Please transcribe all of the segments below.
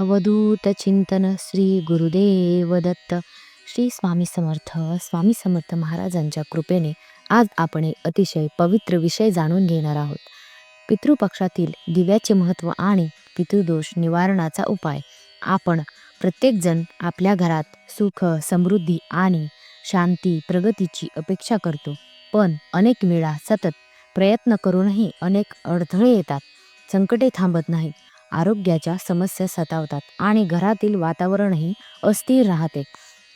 अवधूत चिंतन श्री गुरुदेव दत्त श्री स्वामी समर्थ स्वामी समर्थ महाराजांच्या कृपेने आज आपण एक अतिशय पवित्र विषय जाणून घेणार आहोत. पितृपक्षातील दिव्याचे महत्त्व आणि पितृदोष निवारणाचा उपाय. आपण प्रत्येकजण आपल्या घरात सुख समृद्धी आणि शांती प्रगतीची अपेक्षा करतो. पण अनेक वेळा सतत प्रयत्न करूनही अनेक अडथळे येतात. संकटे थांबत नाहीत. आरोग्याच्या समस्या सतावतात आणि घरातील वातावरणही अस्थिर राहते.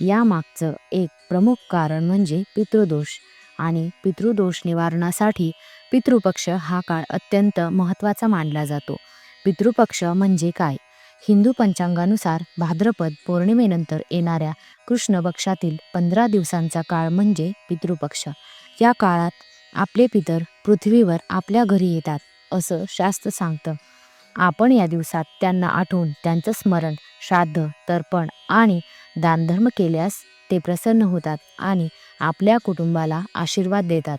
यामागचं एक प्रमुख कारण म्हणजे पितृदोष आणि पितृदोष निवारणासाठी पितृपक्ष हा काळ अत्यंत महत्त्वाचा मानला जातो. पितृपक्ष म्हणजे काय? हिंदू पंचांगानुसार भाद्रपद पौर्णिमेनंतर येणाऱ्या कृष्ण पक्षातील पंधरा दिवसांचा काळ म्हणजे पितृपक्ष. या काळात आपले पितर पृथ्वीवर आपल्या घरी येतात असं शास्त्र सांगतं. आपण या दिवसात त्यांना आठवून त्यांचं स्मरण श्राद्ध तर्पण आणि दानधर्म केल्यास ते प्रसन्न होतात आणि आपल्या कुटुंबाला आशीर्वाद देतात.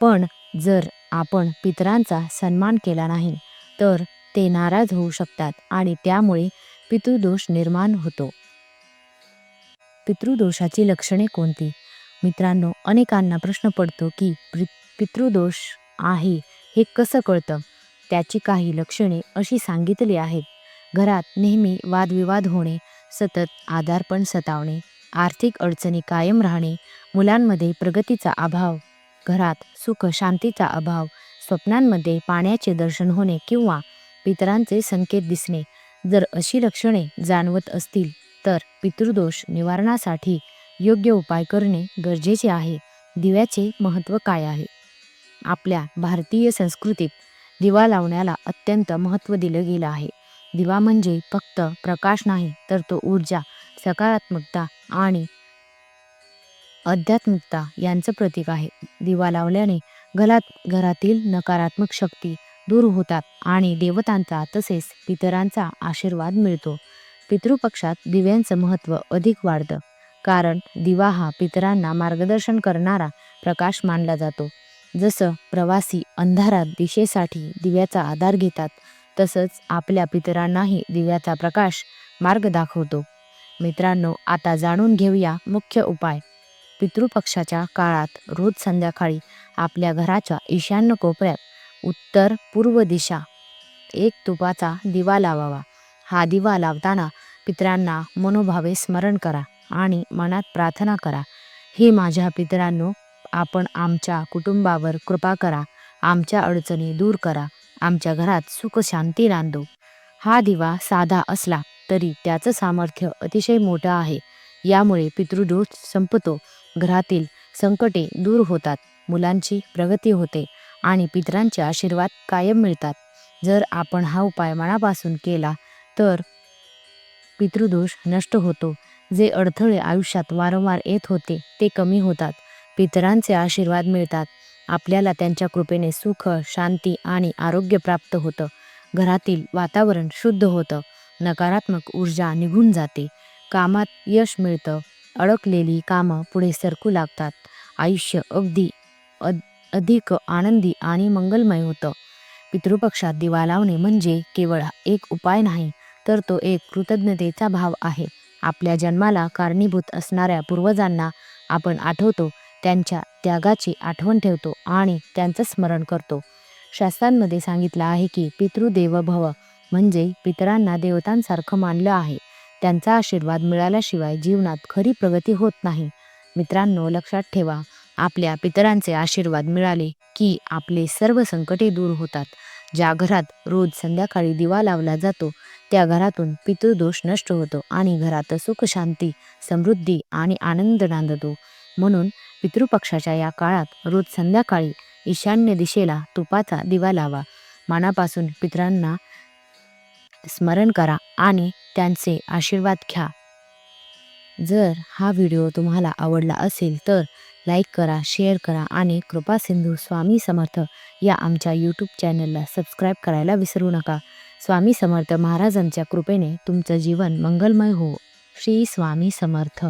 पण जर आपण पितरांचा सन्मान केला नाही तर ते नाराज होऊ शकतात आणि त्यामुळे पितृदोष निर्माण होतो. पितृदोषाची लक्षणे कोणती? मित्रांनो अनेकांना प्रश्न पडतो की पितृदोष आहे हे कसं कळतं? त्याची काही लक्षणे अशी सांगितली आहेत. घरात नेहमी वादविवाद होणे सतत आधारपण सतावणे आर्थिक अडचणी कायम राहणे मुलांमध्ये प्रगतीचा अभाव घरात सुख शांतीचा अभाव स्वप्नांमध्ये पाण्याचे दर्शन होणे किंवा पितरांचे संकेत दिसणे जर अशी लक्षणे जाणवत असतील तर पितृदोष निवारणासाठी योग्य उपाय करणे गरजेचे आहे. दिव्याचे महत्त्व काय आहे? आपल्या भारतीय संस्कृतीत दिवा लावण्याला अत्यंत महत्त्व दिलं गेलं आहे. दिवा म्हणजे फक्त प्रकाश नाही तर तो ऊर्जा सकारात्मकता आणि आध्यात्मिकता यांचं प्रतीक आहे. दिवा लावल्याने घरात घरातील नकारात्मक शक्ती दूर होतात आणि देवतांचा तसेच पितरांचा आशीर्वाद मिळतो. पितृपक्षात दिव्यांचं महत्त्व अधिक वाढतं कारण दिवा हा पितरांना मार्गदर्शन करणारा प्रकाश मानला जातो. जसं प्रवासी अंधारात दिशेसाठी दिव्याचा आधार घेतात तसंच आपल्या पितरांनाही दिव्याचा प्रकाश मार्ग दाखवतो. मित्रांनो आता जाणून घेऊया मुख्य उपाय. पितृपक्षाच्या काळात रोज संध्याकाळी आपल्या घराच्या ईशान्य कोपऱ्यात उत्तर पूर्व दिशा एक तुपाचा दिवा लावावा. हा दिवा लावताना पितरांना मनोभावे स्मरण करा आणि मनात प्रार्थना करा. हे माझ्या पितरांनो आपण आमच्या कुटुंबावर कृपा करा आमच्या अडचणी दूर करा आमच्या घरात सुख शांती नांदो. हा दिवा साधा असला तरी त्याचं सामर्थ्य अतिशय मोठं आहे. यामुळे पितृदोष संपतो घरातील संकटे दूर होतात मुलांची प्रगती होते आणि पितरांचे आशीर्वाद कायम मिळतात. जर आपण हा उपाय मनापासून केला तर पितृदोष नष्ट होतो. जे अडथळे आयुष्यात वारंवार येत होते ते कमी होतात. पितरांचे आशीर्वाद मिळतात. आपल्याला त्यांच्या कृपेने सुख शांती आणि आरोग्य प्राप्त होतं. घरातील वातावरण शुद्ध होतं. नकारात्मक ऊर्जा निघून जाते. कामात यश मिळतं. अडकलेली कामं पुढे सरकू लागतात. आयुष्य अगदी अद अधिक आनंदी आणि मंगलमय होतं. पितृपक्षात दिवा लावणे म्हणजे केवळ एक उपाय नाही तर तो एक कृतज्ञतेचा भाव आहे. आपल्या जन्माला कारणीभूत असणाऱ्या पूर्वजांना आपण आठवतो त्यांच्या त्यागाची आठवण ठेवतो आणि त्यांचं स्मरण करतो. शास्त्रांमध्ये सांगितलं आहे की पितृदेव भव म्हणजे पितरांना देवतांसारखं मानलं आहे. त्यांचा आशीर्वाद मिळाल्याशिवाय जीवनात खरी प्रगती होत नाही. मित्रांनो लक्षात ठेवा आपल्या पितरांचे आशीर्वाद मिळाले की आपले सर्व संकटे दूर होतात. ज्या घरात रोज संध्याकाळी दिवा लावला जातो त्या घरातून पितृदोष नष्ट होतो आणि घरात सुख शांती समृद्धी आणि आनंद नांदतो. म्हणून पितृपक्षाच्या या काळात रोज संध्याकाळी ईशान्य दिशेला तुपाचा दिवा लावा. मनापासून पितरांना स्मरण करा आणि त्यांचे आशीर्वाद घ्या. जर हा व्हिडिओ तुम्हाला आवडला असेल तर लाईक करा शेअर करा आणि कृपा सिंधू स्वामी समर्थ या आमच्या यूट्यूब चॅनलला सबस्क्राईब करायला विसरू नका. स्वामी समर्थ महाराजांच्या कृपेने तुमचं जीवन मंगलमय हो. श्री स्वामी समर्थ.